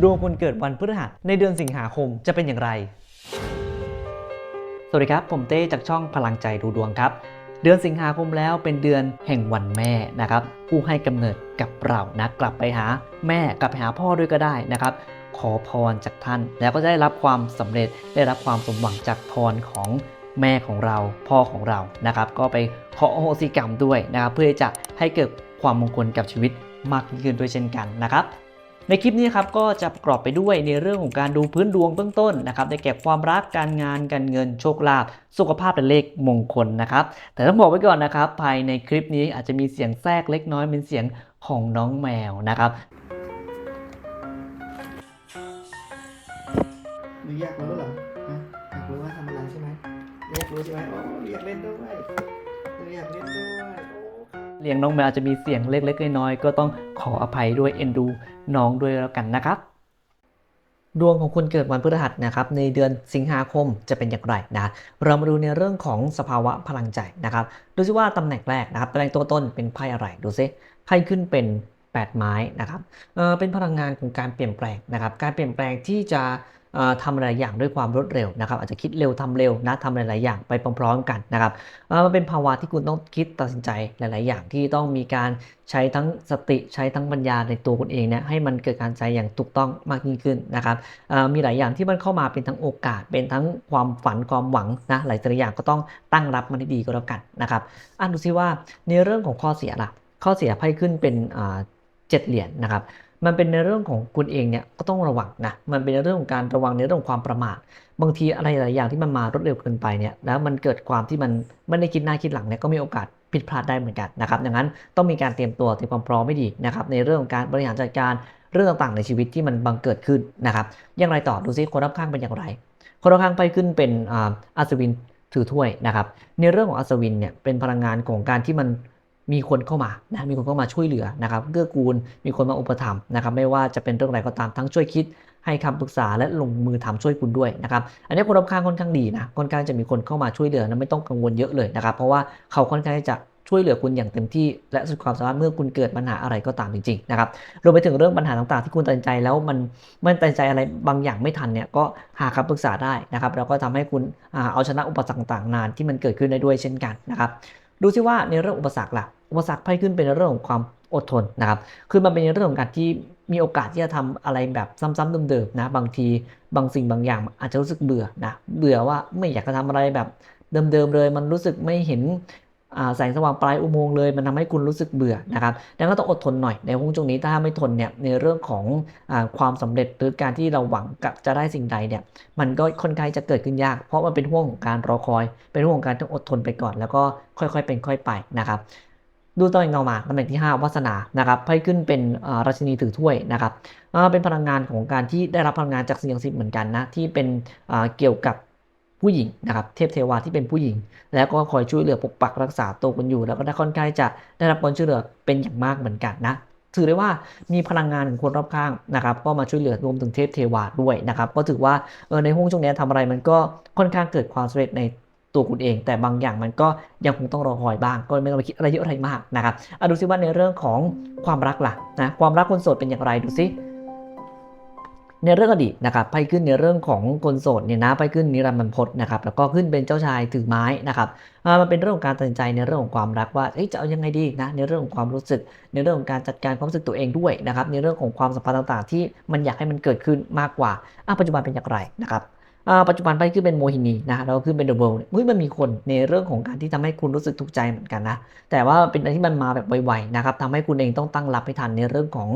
ดวงคนเกิดวันพฤหัสในเดือนสิงหาคมจะเป็นอย่างไร สวัสดีครับ ผมเต้จากช่องพลังใจดูดวงครับ เดือนสิงหาคมแล้วเป็นเดือนแห่งวันแม่นะครับ ผู้ให้กำเนิดกับเรานะกลับไปหาแม่กลับไปหาพ่อด้วยก็ได้นะครับขอพรจากท่าน แล้วก็ได้รับความสำเร็จได้รับความสมหวังจากพรของแม่ของเราพ่อของเรานะครับ ก็ไปขออโหสิกรรมด้วยนะครับ เพื่อจะให้เกิดความมงคลกับชีวิตมากยิ่งขึ้นด้วยเช่นกันนะครับ ในคลิปนี้ครับก็จะประกอบไปด้วยในเรื่องของการดูพื้นดวงเบื้องต้นนะครับได้แก่ความรักการงานการเงินโชคลาภสุขภาพและเลขมงคลนะครับแต่ต้องบอกไว้ก่อนนะครับ ภายในคลิปนี้อาจจะมีเสียงแทรกเล็กน้อยเป็นเสียงของน้องแมวนะครับหรืออยากรู้เหรอฮะอยากรู้ว่าทำอะไรใช่ไหมอยากรู้ใช่ไหมโอ้อยากเล่นด้วยหนูอยากเล่นด้วย เลี้ยงน้องแมวอาจจะมีเสียงเล็กๆน้อยๆก็ต้องขออภัยด้วยเอ็นดูน้องด้วยแล้วกันนะครับ ดวงของคนเกิดวันพฤหัสนะครับในเดือนสิงหาคมจะเป็นอย่างไรนะเรามาดูในเรื่องของสภาวะพลังใจนะครับดูซิว่าตำแหน่งแรกนะครับตำแหน่งตัวต้นเป็นไพ่อะไรดูซิไพ่ขึ้นเป็น8ไม้นะครับเเป็นพลังงานของการเปลี่ยนแปลงนะครับ การเปลี่ยนแปลงที่จะ ทำหลายอย่างด้วยความรวดเร็วนะครับอาจจะคิดเร็วทำเร็วนะทำหลาย ๆ อย่างไปพร้อม ๆ กันนะครับมันเป็นภาวะที่คุณต้องคิดตัดสินใจหลาย ๆ อย่างที่ต้องมีการใช้ทั้งสติใช้ทั้งปัญญาในตัวคุณเองเนี่ยให้มันเกิดการใช้อย่างถูกต้องมากยิ่งขึ้นนะครับมีหลายอย่างที่มันเข้ามาเป็นทั้งโอกาส เป็นทั้งความฝันความหวังนะหลายๆอย่างก็ต้องตั้งรับมันให้ดีก็แล้วกันนะครับอะดูซิว่าในเรื่องของข้อเสียล่ะข้อเสียไพ่ขึ้นเป็นเจ็ดเหรียญนะครับ มันเป็นในเรื่องของคุณเองเนี่ยก็ต้องระวังนะมันเป็นในเรื่องของการระวังในเรื่องของความประมาทบางทีอะไรหลายอย่างที่มันมารวดเร็วเกินไปเนี่ยแล้วมันเกิดความที่มันไม่ได้คิดหน้าคิดหลังเนี่ยก็มีโอกาสผิดพลาดได้เหมือนกันนะครับดังนั้นต้องมีการเตรียมตัวเตรียมความพร้อมไม่ดีนะครับในเรื่องของการบริหารจัดการเรื่องต่างๆในชีวิตที่มันบังเกิดขึ้นนะครับอย่างไรต่อดูซิคนรอบข้างเป็นอย่างไร คนรอบข้างไปขึ้นเป็นอัศวินถือถ้วยนะครับในเรื่องของอัศวินเนี่ยเป็นพลังงานของการที่มัน มีคนเข้ามานะมีคนเข้ามาช่วยเหลือนะครับเกื้อกูลมีคนมาอุปถัมภ์นะครับไม่ว่าจะเป็นเรื่องอะไรก็ตามทั้งช่วยคิดให้คำปรึกษาและลงมือทำช่วยคุณด้วยนะครับอันนี้คนรอบข้างค่อนข้างดีนะค่อนข้างจะมีคนเข้ามาช่วยเหลือนะไม่ต้องกังวลเยอะเลยนะครับ เพราะว่าเขาค่อนข้างจะช่วยเหลือคุณอย่างเต็มที่ และสุดความสามารถเมื่อคุณเกิดปัญหาอะไรก็ตามจริงๆนะครับรวมไปถึงเรื่องปัญหาต่างๆ ที่คุณตัดสินใจแล้วมันมันตัดสินใจอะไรบางอย่างไม่ทันเนี่ยก็หาคำปรึกษาได้นะครับแล้วก็ทำให้คุณอ่าเอาชนะอุปสรรคต่างๆนานที่มันเกิดขึ้นได้ด้วยเช่นกันนะครับ ดูซิว่าในเรื่องอุปสรรคล่ะ อุปสรรคไพ่ขึ้นเป็นเรื่องของความอดทนนะครับ คือมันเป็นเรื่องของการที่มีโอกาสที่จะทำอะไรแบบซ้ำๆเดิมๆนะ บางทีบางสิ่งบางอย่างอาจจะรู้สึกเบื่อนะ เบื่อว่าไม่อยากจะทำอะไรแบบเดิมๆเลย มันรู้สึกไม่เห็น แสงสว่างปลายอุโมงค์เลยมันทำให้คุณรู้สึกเบื่อนะครับดังนั้นต้องอดทนหน่อยในห่วงช่วงนี้ถ้าไม่ทนเนี่ยในเรื่องของอความสำเร็จหรือการที่เราหวังกับจะได้สิ่งใดเนี่ยมันก็ค่อนข้างจะเกิดขึ้นยาก เพราะมันเป็นห่วงของการรอคอย เป็นห่วงของการต้องอดทนไปก่อน แล้วก็ค่อยๆ เป็นค่อยไปนะครับดูตำแหน่งต่อมาตำแหน่งที่ 5วาสนานะครับไพ่ขึ้นเป็นราชินีถือถ้วยนะครับเป็นพลังงานของการที่ได้รับพลังงานจากสิ่งศักดิ์สิทธิ์เหมือนกันนะที่เป็นเกี่ยวกับ ผู้หญิงนะครับเทพเทวาที่เป็นผู้หญิง แล้วก็คอยช่วยเหลือปกปักรักษาตัวกันอยู่ แล้วก็ได้ค่อนข้างจะได้รับการช่วยเหลือเป็นอย่างมากเหมือนกันนะถือได้ว่ามีพลังงานของคนรอบข้างนะครับ ก็มาช่วยเหลือรวมถึงเทพเทวาด้วยนะครับ ก็ถือว่าเออในห้วงช่วงนี้ทำอะไรมันก็ค่อนข้างเกิดความสำเร็จในตัวคุณเอง แต่บางอย่างมันก็ยังคงต้องรอคอยบ้าง ก็ไม่ต้องไปคิดอะไรเยอะอะไรมากนะครับอดูซิว่าในเรื่องของความรักล่ะนะความรักคนโสดเป็นอย่างไรดูซิ ในเรื่องอดีตนะครับไพ่ขึ้นในเรื่องของคนโสดเนี่ยนะไพ่ขึ้นนิรันดร์บรรพตนะครับแล้วก็ขึ้นเป็นเจ้าชายถือไม้นะครับมันเป็นเรื่องของการตัดสินใจในเรื่องของความรักว่าจะเอายังไงดีนะในเรื่องของความรู้สึก ในเรื่องของการจัดการความรู้สึกตัวเองด้วยนะครับในเรื่องของความสัมพันธ์ต่างๆ ที่มันอยากให้มันเกิดขึ้นมากกว่าอะปัจจุบันเป็นอย่างไรนะครับ ปัจจุบันไปขึ้นเป็นโมหินีนะแล้วก็ขึ้นเป็นเดอะเวิลด์เฮ้ยมันมีคนในเรื่องของการที่ทำให้คุณรู้สึกทุกข์ใจเหมือนกันนะ แต่ว่าเป็นอะไรที่มันมาแบบไวๆนะครับทำให้คุณเองต้องตั้งรับให้ทันในเรื่องของ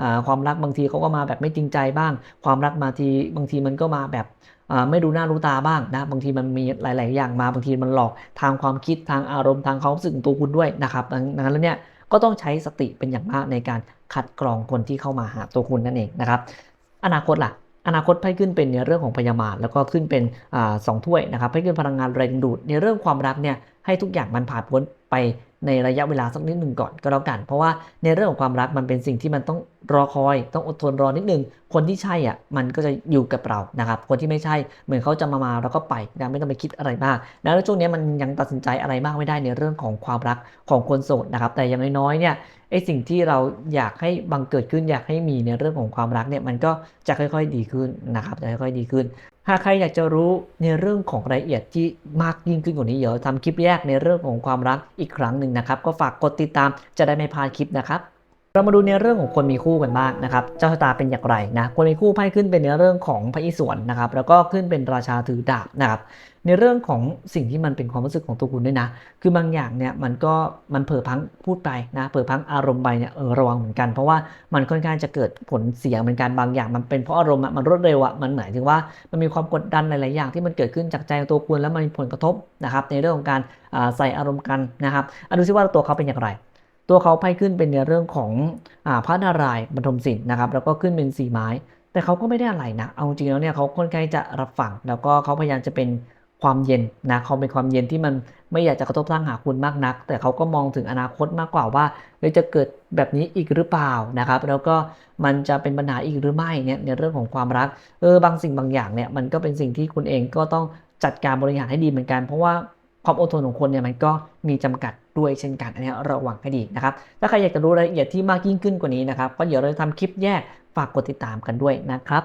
อความรักบางทีเขาก็มาแบบไม่จริงใจบ้าง ความรักมาทีบางทีมันก็มาแบบไม่ดูหน้ารู้ตาบ้างนะบางทีมันมีหลาย ๆ อย่างมาบางทีมันหลอกทางความคิดทางอารมณ์ทางความรู้สึกของตัวคุณด้วยนะครับดังนั้นแล้วเนี่ยก็ต้องใช้สติเป็นอย่างมากในการคัดกรองคนที่เข้ามาหาตัวคุณนั่นเองนะครับอนาคตล่ะ อนาคตไพ่ขึ้นเป็นในเรื่องของพยามารแล้วก็ขึ้นเป็นอสองถ้วยนะครับไพ่ขึ้นพลังงานแรงดูดในเรื่องความรักเนี่ยให้ทุกอย่างมันผ่านพ้นไปในระยะเวลาสักนิดหนึ่งก่อนก็แล้วกัน เพราะว่าในเรื่องของความรักมันเป็นสิ่งที่มันต้องรอคอย ต้องอดทนรอนิดนึง คนที่ใช่อะมันก็จะอยู่กับเรานะครับ คนที่ไม่ใช่เหมือนเขาจะมามาแล้วก็ไปนะไม่ต้องไปคิดอะไรมากแล้วช่วงนี้มันยังตัดสินใจอะไรมากไม่ได้ในเรื่องของความรักของคนโสดนะครับ แต่อย่างน้อยๆเนี่ย อ้สิ่งที่เราอยากให้บังเกิดขึ้นอยากให้มีในเรื่องของความรักเนี่ยมันก็จะค่อยๆดีขึ้นนะครับจะค่อยๆดีขึ้น หากใครอยากจะรู้ในเรื่องของรายละเอียดที่มากยิ่งขึ้นกว่านี้เดี๋ยวทำคลิปแยกในเรื่องของความรักอีกครั้งหนึ่งนะครับ ก็ฝากกดติดตามจะได้ไม่พลาดคลิปนะครับ เรามาดูในเรื่องของคนมีคู่กันบ้างนะครับเจ้าชะตาเป็นอย่างไรนะคนมีคู่ไพ่ขึ้นเป็นในเรื่องของพระอิศวรนะครับแล้วก็ขึ้นเป็นราชาถือดาบนะครับในเรื่องของสิ่งที่มันเป็นความรู้สึกของตัวคุณด้วยนะ คือบางอย่างเนี่ยมันก็มันเผลอพังพูดไปนะเผลอพังอารมณ์ไปเนี่ยเออระวังเหมือนกัน เพราะว่ามันค่อนข้างจะเกิดผลเสียเหมือนกันบางอย่าง มันเป็นเพราะอารมณ์อะมันรวดเร็วอะมันหมายถึงว่ามันมีความกดดันหลาย ๆ อย่างที่มันเกิดขึ้นจากใจของตัวคุณแล้วมันมีผลกระทบนะครับในเรื่องของการใส่อารมณ์กันนะครับอดูซิว่าตัวเขาเป็นอย่างไร ตัวเขาไพ่ขึ้นเป็นในเรื่องของอพระนารายณ์บรรทมศิลป์นะครับ แล้วก็ขึ้นเป็นสีไม้ แต่เขาก็ไม่ได้อะไรนะ เอาจริงๆแล้วเนี่ยเขาค่อนข้างจะรับฟัง แล้วก็เขาพยายามจะเป็นความเย็นนะเขาเป็นความเย็นที่มันไม่อยากจะกระทบสร้างหาคุณมากนัก แต่เขาก็มองถึงอนาคตมากกว่าว่าเฮ้ยจะเกิดแบบนี้อีกหรือเปล่านะครับ แล้วก็มันจะเป็นปัญหาอีกหรือไม่เนี่ยในเรื่องของความรัก เออบางสิ่งบางอย่างเนี่ยมันก็เป็นสิ่งที่คุณเองก็ต้องจัดการบริหารให้ดีเหมือนกัน เพราะว่า ความอดทนของคนเนี่ยมันก็มีจำกัดด้วยเช่นกันอันนี้ระวังให้ดีนะครับ ถ้าใครอยากจะรู้รายละเอียดที่มากยิ่งขึ้นกว่านี้นะครับ ก็เดี๋ยวเราจะทำคลิปแยกฝากกดติดตามกันด้วยนะครับ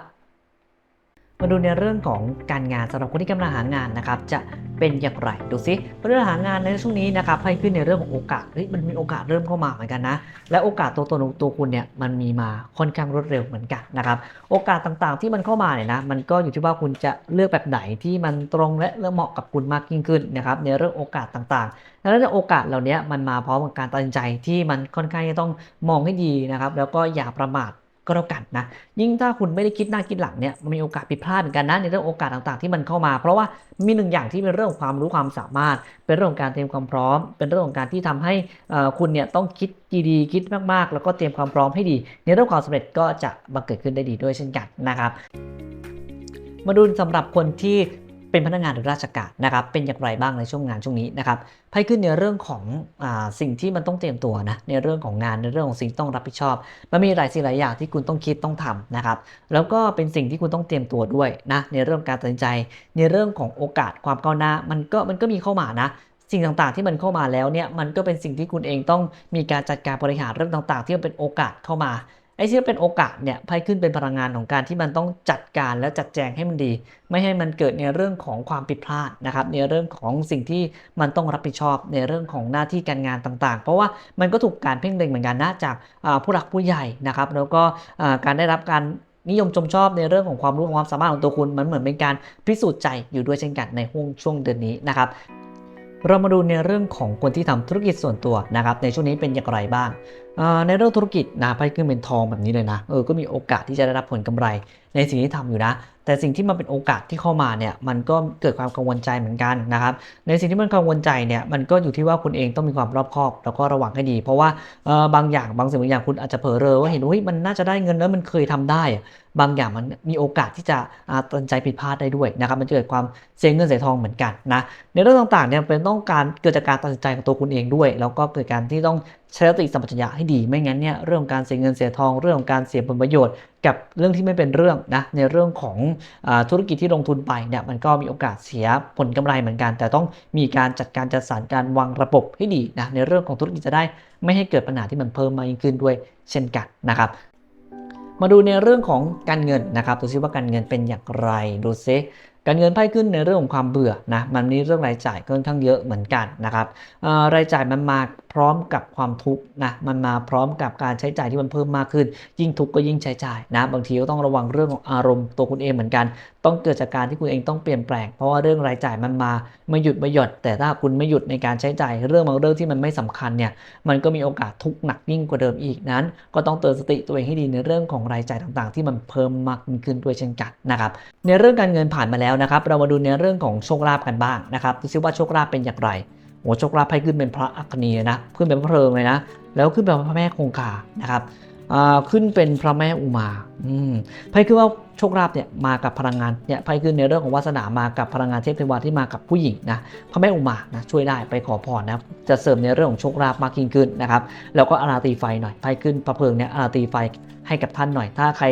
มาดูในเรื่องของการงานสำหรับคนที่กำลังหางานนะครับ จะ เป็นอย่างไรดูซิเรื่องหางานในช่วงนี้นะครับให้ขึ้นในเรื่องของโอกาสเฮ้ยมันมีโอกาสเริ่มเข้ามาเหมือนกันนะ และโอกาสตัวตนตัวคุณเนี่ยมันมีมาค่อนข้างรวดเร็วเหมือนกันนะครับโอกาสต่างๆที่มันเข้ามาเนี่ยนะมันก็อยู่ที่ว่าคุณจะเลือกแบบไหนที่มันตรงและเหมาะกับคุณมากยิ่งขึ้นนะครับในเรื่องโอกาสต่างๆดังนั้นโอกาสเหล่านี้มันมาพร้อมกับการตัดสินใจที่มันค่อนข้างจะต้องมองให้ดีนะครับแล้วก็อย่าประมาท ก็แล้วกันนะ ยิ่งถ้าคุณไม่ได้คิดหน้าคิดหลังเนี่ยมันมีโอกาสผิดพลาดเหมือนกันนะในเรื่องโอกาสต่างๆที่มันเข้ามา เพราะว่ามีหนึ่งอย่างที่เป็นเรื่องของความรู้ความสามารถ เป็นเรื่องของการเตรียมความพร้อม เป็นเรื่องของการที่ทำให้คุณเนี่ยต้องคิดดีๆคิดมากๆ แล้วก็เตรียมความพร้อมให้ดี ในเรื่องความสำเร็จก็จะบังเกิดขึ้นได้ดีด้วยเช่นกันนะครับ มาดูสำหรับคนที่ เป็นพนักงานหรือราชการนะครับ เป็นอย่างไรบ้างในช่วงงานช่วงนี้นะครับไพ่ขึ้นในเรื่องของอสิ่งที่มันต้องเตรียมตัวนะ ในเรื่องของงานในเรื่องของสิ่งต้องรับผิดชอบ มันมีหลายสิ่งหลายอย่างที่คุณต้องคิดต้องทำนะครับ แล้วก็เป็นสิ่งที่คุณต้องเตรียมตัวด้วยนะ ในเรื่องการตัดสินใจ ในเรื่องของโอกาสความก้าวหน้า มันก็มันก็มีเข้ามานะสิ่งต่างๆที่มันเข้ามาแล้วเนี่ยมันก็เป็นสิ่งที่คุณเองต้องมีการจัดการบริหารเรื่องต่างๆ ที่มันเป็นโอกาสเข้ามา ไอ้ที่เป็นโอกาสเนี่ยไพ่ขึ้นเป็นพลังงานของการที่มันต้องจัดการและจัดแจงให้มันดี ไม่ให้มันเกิดในเรื่องของความผิดพลาดนะครับในเรื่องของสิ่งที่มันต้องรับผิดชอบในเรื่องของหน้าที่การงานต่างๆ เพราะว่ามันก็ถูกการเพ่งเล็งเหมือนกันนะจากผู้หลักผู้ใหญ่นะครับแล้วก็การได้รับการนิยมชมชอบในเรื่องของความรู้ความสามารถของตัวคุณมันเหมือนเป็นการพิสูจน์ใจอยู่ด้วยเช่นกันในห่วงช่วงเดือนนี้นะครับ เรามาดูในเรื่องของคนที่ทำธุรกิจส่วนตัวนะครับในช่วงนี้เป็นอย่างไรบ้าง ในเรื่องธุรกิจนะไพ่ขึ้นเป็นทองแบบนี้เลยนะเออก็มีโอกาสที่จะได้รับผลกำไร ในสิ่งที่ทำอยู่นะ แต่สิ่งที่มันเป็นโอกาสที่เข้ามาเนี่ยมันก็เกิดความกังวลใจเหมือนกันนะครับในสิ่งที่มันกังวลใจเนี่ยมันก็อยู่ที่ว่าคุณเองต้องมีความรอบคอบ แล้วก็ระวังให้ดี เพราะว่าบางอย่างบางสิ่งบางอย่างคุณอาจจะเผลอเรอว่าเห็นว่าเฮ้ยมันน่าจะได้เงินแล้วมันเคยทำได้ บางอย่างมันมีโอกาสที่จะตัดใจผิดพลาดได้ด้วยนะครับมันจะเกิดความเสียเงินเสียทองเหมือนกันนะในเรื่องต่างๆเนี่ยเป็นต้องการเกิดจากการตัดสินใจของตัวคุณเองด้วย แล้วก็เกิดการที่ต้องใช้สติสัมปชัญญะให้ดีไม่งั้นเนี่ยเรื่องของการเสียเงินเสียทองเรื่องของการเสียผลประโยชน์ กับเรื่องที่ไม่เป็นเรื่องนะในเรื่องของอธุรกิจที่ลงทุนไปเนี่ยมันก็มีโอกาสเสียผลกำไรเหมือนกัน แต่ต้องมีการจัดการจัดสรรการวางระบบให้ดีนะในเรื่องของธุรกิจจะได้ไม่ให้เกิดปัญหาที่มันเพิ่มมากยิ่งขึ้นด้วยเช่นกันนะครับ มาดูในเรื่องของการเงินนะครับดูซิว่าการเงินเป็นอย่างไรดูซิการเงินไพ่ขึ้นในเรื่องของความเบื่อนะมันมีเรื่องรายจ่ายค่อนข้างเยอะเหมือนกันนะครับรายจ่ายมันมาพร้อมกับความทุกข์นะมันมาพร้อมกับการใช้จ่ายที่มันเพิ่มมากขึ้น ยิ่งทุกข์ก็ยิ่งใช้จ่ายนะบางทีก็ต้องระวังเรื่องของอารมณ์ตัวคุณเองเหมือนกัน ต้องเกิดจากการที่คุณเองต้องเปลี่ยนแปลงเพราะว่าเรื่องรายจ่ายมันมาไม่หยุดไม่หย่อนแต่ถ้าคุณไม่หยุดในการใช้จ่ายเรื่องบางเรื่องที่มันไม่สำคัญเนี่ยมันก็มีโอกาสทุกข์หนักยิ่งกว่าเดิมอีกนั้น ก็ต้องเตือนสติตัวเองให้ดีในเรื่องของรายจ่ายต่างๆ ที่มันเพิ่มมากขึ้นด้วยเช่นกันนะครับในเรื่องการเงินผ่านมาแล้วนะครับ เรามาดูในเรื่องของโชคลาภกันบ้างนะครับดูซิว่าโชคลาภเป็นอย่างไร โอ้โชคลาภให้ขึ้นเป็นพระอัคนีนะขึ้นเป็นพระเพลิงเลยนะ แล้วขึ้นเป็นพระแม่คงคานะครับ ขึ้นเป็นพระแม่อุมาไพ่คือว่าโชคลาภเนี่ยมากับพลังงานเนี่ยไพ่คือในเรื่องของวาสนามากับพลังงานเทพเทวาที่มากับผู้หญิงนะพระแม่อุมานะช่วยได้ไปขอพรนะจะเสริมในเรื่องของโชคลาภมากยิ่งขึ้นนะครับแล้วก็อาราตีไฟหน่อยไพ่ขึ้นพระเพลิงเนี่ยอาราตีไฟให้กับท่านหน่อย ถ้าใคร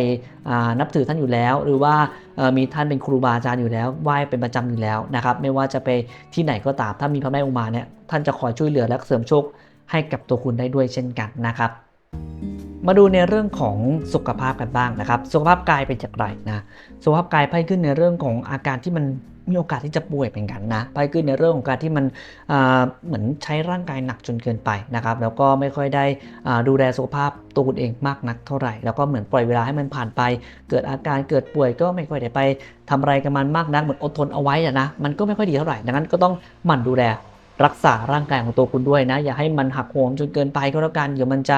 นับถือท่านอยู่แล้ว หรือว่ามีท่านเป็นครูบาอาจารย์อยู่แล้วไหว้เป็นประจำอยู่แล้วนะครับไม่ว่าจะไปที่ไหนก็ตามถ้ามีพระแม่อุมาเนี่ยท่านจะคอยช่วยเหลือและเสริมโชคให้กับตัวคุณได้ด้วยเช่นกันนะครับ มาดูในเรื่องของสุขภาพกันบ้างนะครับ สุขภาพกายเป็นอย่างไรนะสุขภาพกายไพ่ขึ้นในเรื่องของอาการที่มันมีโอกาสที่จะป่วยเป็นกันนะไพ่ขึ้นในเรื่องของการที่มันเหมือนใช้ร่างกายหนักจนเกินไปนะครับ แล้วก็ไม่ค่อยได้ดูแลสุขภาพตัวคุณเองมากนักเท่าไหร่ แล้วก็เหมือนปล่อยเวลาให้มันผ่านไป เกิดอาการเกิดป่วยก็ไม่ค่อยได้ไปทำอะไรกับมันมากนักเหมือนอดทนเอาไว้อะนะ มันก็ไม่ค่อยดีเท่าไหร่ ดังนั้นก็ต้องหมั่นดูแล รักษาร่างกายของตัวคุณด้วยนะ อย่าให้มันหักโหมจนเกินไปก็แล้วกันเดี๋ยวมันจะ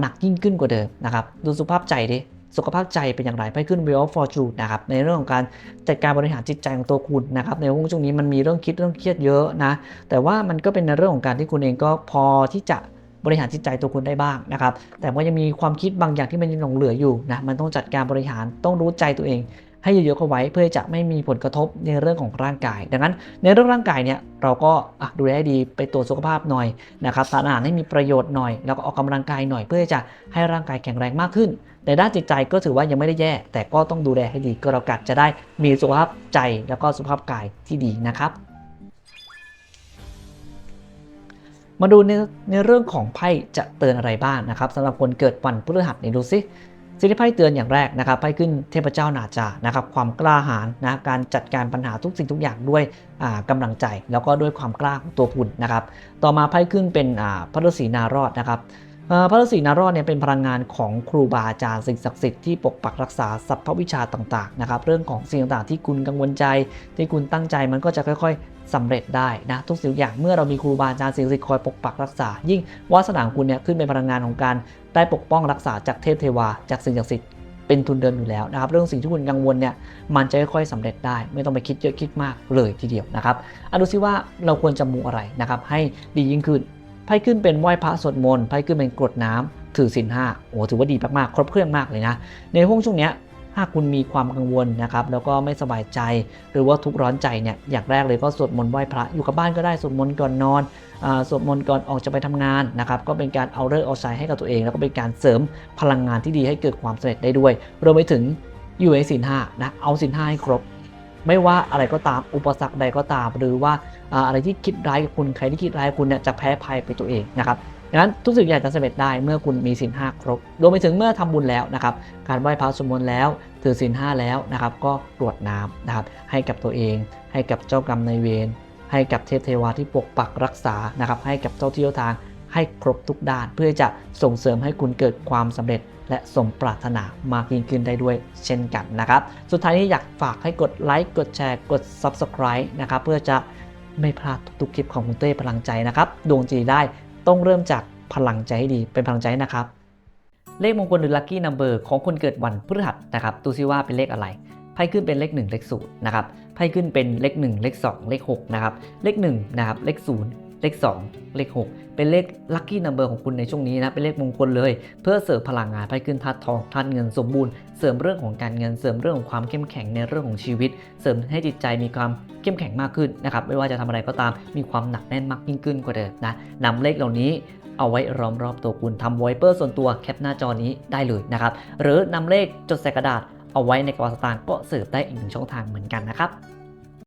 หนักยิ่งขึ้นกว่าเดิมนะครับดูสุขภาพใจดิสุขภาพใจเป็นอย่างไรไปขึ้น Wheel of Fortune นะครับในเรื่องของการจัดการบริหารจิตใจของตัวคุณนะครับในช่วงนี้มันมีเรื่องคิดเรื่องเครียดเยอะนะแต่ว่ามันก็เป็นในเรื่องของการที่คุณเองก็พอที่จะบริหารจิตใจตัวคุณได้บ้างนะครับแต่ว่ายังมีความคิดบางอย่างที่มันยังหลงเหลืออยู่นะมันต้องจัดการบริหารต้องรู้ใจตัวเอง ให้เยอะๆเข้าไว้เพื่อจะไม่มีผลกระทบในเรื่องของร่างกาย ดังนั้นในเรื่องร่างกายเนี่ยเราก็ดูแลให้ดีไปตรวจสุขภาพหน่อยนะครับทานอาหารให้มีประโยชน์หน่อย แล้วก็ออกกำลังกายหน่อยเพื่อจะให้ร่างกายแข็งแรงมากขึ้นแต่ด้านจิตใจก็ถือว่ายังไม่ได้แย่ แต่ก็ต้องดูแลให้ดีก็แล้วกันจะได้มีสุขภาพใจแล้วก็สุขภาพกายที่ดีนะครับมาดูในในเรื่องของไพ่จะเตือนอะไรบ้างนะครับสำหรับคนเกิดวันพฤหัสนี่ดูซิ สิ่งที่ไพ่เตือนอย่างแรกนะครับไพ่ขึ้นเทพเจ้านาจานะครับความกล้าหาญนะการจัดการปัญหาทุกสิ่งทุกอย่างด้วยอ่ากำลังใจ แล้วก็ด้วยความกล้าของตัวคุณนะครับต่อมาไพ่ขึ้นเป็นพระฤาษีนารอดนะครับพระฤาษีนารอดเนี่ยเป็นพลังงานของครูบาอาจารย์สิ่งศักดิ์สิทธิ์ที่ปกปักรักษาสรรพวิชาต่างๆนะครับเรื่องของสิ่งต่างๆที่คุณกังวลใจ ที่คุณตั้งใจมันก็จะค่อยๆสำเร็จได้นะทุกสิ่งทุกอย่างเมื่อเรามีครูบาอาจารย์สิ่งศักดิ์สิทธิ์คอยปกปักรักษา ยิ่งวาสนาของคุณเนี่ยขึ้นเป็นพลังงานของการ ได้ปกป้องรักษาจากเทพเทวา จากสิ่งศักดิ์สิทธิ์เป็นทุนเดิมอยู่แล้วนะครับเรื่องสิ่งที่คุณกังวลเนี่ยมันจะค่อยๆสำเร็จได้ ไม่ต้องไปคิดเยอะคิดมากเลยทีเดียวนะครับอะดูซิว่าเราควรจะมูอะไรนะครับให้ดียิ่งขึ้นไพ่ขึ้นเป็นไหว้พระสวดมนต์ไพ่ขึ้นเป็นกรวดน้ำถือศีลห้าโอ้ถือว่าดีมากๆครบเครื่องมากเลยนะในห่วงช่วงเนี้ย ถ้าคุณมีความกังวลนะครับแล้วก็ไม่สบายใจ หรือว่าทุกร้อนใจเนี่ยอย่างแรกเลยก็สวดมนต์ไหว้พระอยู่กับบ้านก็ได้สวดมนต์ก่อนนอนอสวดมนต์ก่อนออกจะไปทำงานนะครับก็เป็นการเอาเลิกเอาชัยให้กับตัวเอง แล้วก็เป็นการเสริมพลังงานที่ดีให้เกิดความสำเร็จได้ด้วยรวมไปถึงอยู่ในศีลห้านะเอาศีลห้าให้ครบไม่ว่าอะไรก็ตามอุปสรรคใดก็ตาม หรือว่าอะไรที่คิดร้ายกับคุณใครที่คิดร้ายคุณเนี่ยจะแพ้ภัยไปตัวเองนะครับ ดังนั้นทุกสิ่งอย่างจะสำเร็จได้เมื่อคุณมีศีลห้าครบรวมไปถึงเมื่อทำบุญแล้วนะครับ การไหว้พระสวดมนต์แล้วถือศีลห้าแล้วนะครับ ก็กรวดน้ำนะครับ ให้กับตัวเอง ให้กับเจ้ากรรมนายเวรให้กับเทพเทวาที่ปกปักรักษานะครับ ให้กับเจ้าที่เจ้าทางให้ครบทุกด้าน เพื่อจะส่งเสริมให้คุณเกิดความสำเร็จ และสมปรารถนามากยิ่งขึ้นได้ด้วยเช่นกันนะครับ สุดท้ายนี้อยากฝากให้กดไลค์กดแชร์กด Subscribe นะครับเพื่อจะไม่พลาดทุกคลิปของคุณเต้พลังใจนะครับดวงจีได้ ต้องเริ่มจากพลังใจให้ดีเป็นพลังใจนะครับ เลขมงคลหรือลัคกี้นัมเบอร์ของคนเกิดวันพฤหัสนะครับดูซิว่าเป็นเลขอะไรไพ่ขึ้นเป็นเลข 1 เลข0นะครับไพ่ขึ้นเป็นเลข 1 เลข 2 เลข6นะครับเลข1นะครับเลข0 เลข 2 เลข 6 เป็นเลข Lucky Number ของคุณในช่วงนี้นะเป็นเลขมงคลเลย เพื่อเสริมพลังงานไพ่ขึ้นธาตุทองธาตุเงินสมบูรณ์เสริมเรื่องของการเงินเสริมเรื่องของความเข้มแข็งในเรื่องของชีวิต เสริมให้จิตใจมีความเข้มแข็งมากขึ้นนะครับไม่ว่าจะทำอะไรก็ตามมีความหนักแน่นมากยิ่งขึ้นกว่าเดิมนะนำเลขเหล่านี้เอาไว้ล้อมรอบตัวคุณทำไวเปอร์ส่วนตัวแคปหน้าจอนี้ได้เลยนะครับหรือนำเลขจดใส่กระดาษเอาไว้ในกระเป๋าสตางค์ก็เสิร์ฟได้อีกหนึ่งช่องทางเหมือนกันนะครับ